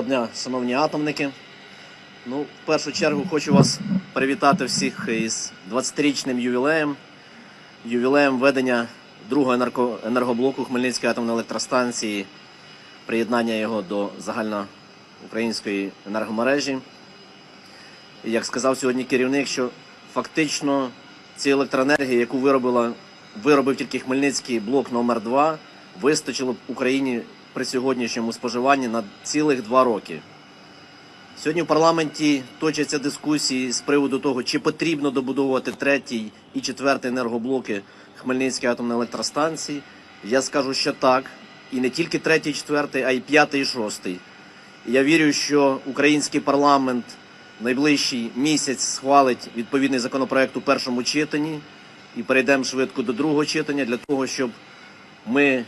Доброго дня, шановні атомники. Ну, в першу чергу хочу вас привітати всіх із 20-річним ювілеєм, ювілеєм введення другого енерго- енергоблоку Хмельницької атомної електростанції, приєднання його до загальноукраїнської енергомережі. І як сказав сьогодні керівник, що фактично ці електроенергії, яку виробила, виробив тільки Хмельницький блок номер 2 вистачило б Україні при сьогоднішньому споживанні на цілих два роки. Сьогодні в парламенті точаться дискусії з приводу того, чи потрібно добудовувати третій і четвертий енергоблоки Хмельницької атомної електростанції. Я скажу, що так. І не тільки третій, четвертий, а й п'ятий і шостий. Я вірю, що український парламент найближчий місяць схвалить відповідний законопроект у першому читанні і перейдемо швидко до другого читання для того, щоб ми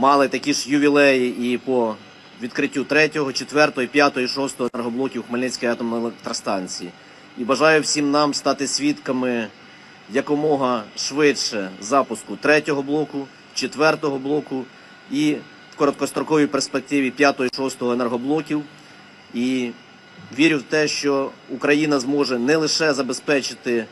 мали такі ж ювілеї і по відкриттю третього, четвертого, п'ятого і шостого енергоблоків Хмельницької атомної електростанції. І бажаю всім нам стати свідками якомога швидше запуску третього блоку, четвертого блоку і в короткостроковій перспективі п'ятого і шостого енергоблоків. І вірю в те, що Україна зможе не лише забезпечити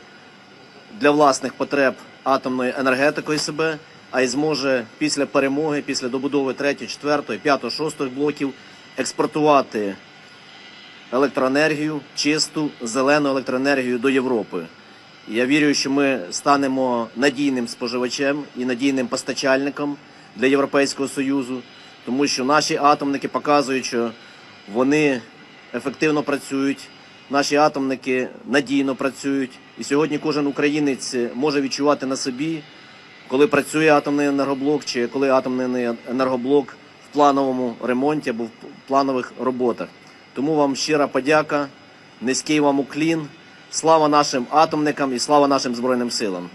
для власних потреб атомною енергетикою себе, а й зможе після перемоги, після добудови 3, 4, 5, 6 блоків експортувати електроенергію, чисту зелену електроенергію до Європи. Я вірю, що ми станемо надійним споживачем і надійним постачальником для Європейського Союзу, тому що наші атомники показують, що вони ефективно працюють, наші атомники надійно працюють. І сьогодні кожен українець може відчувати на собі, коли працює атомний енергоблок, чи коли атомний енергоблок в плановому ремонті або в планових роботах. Тому вам щира подяка, низький вам уклін. Слава нашим атомникам і слава нашим Збройним силам.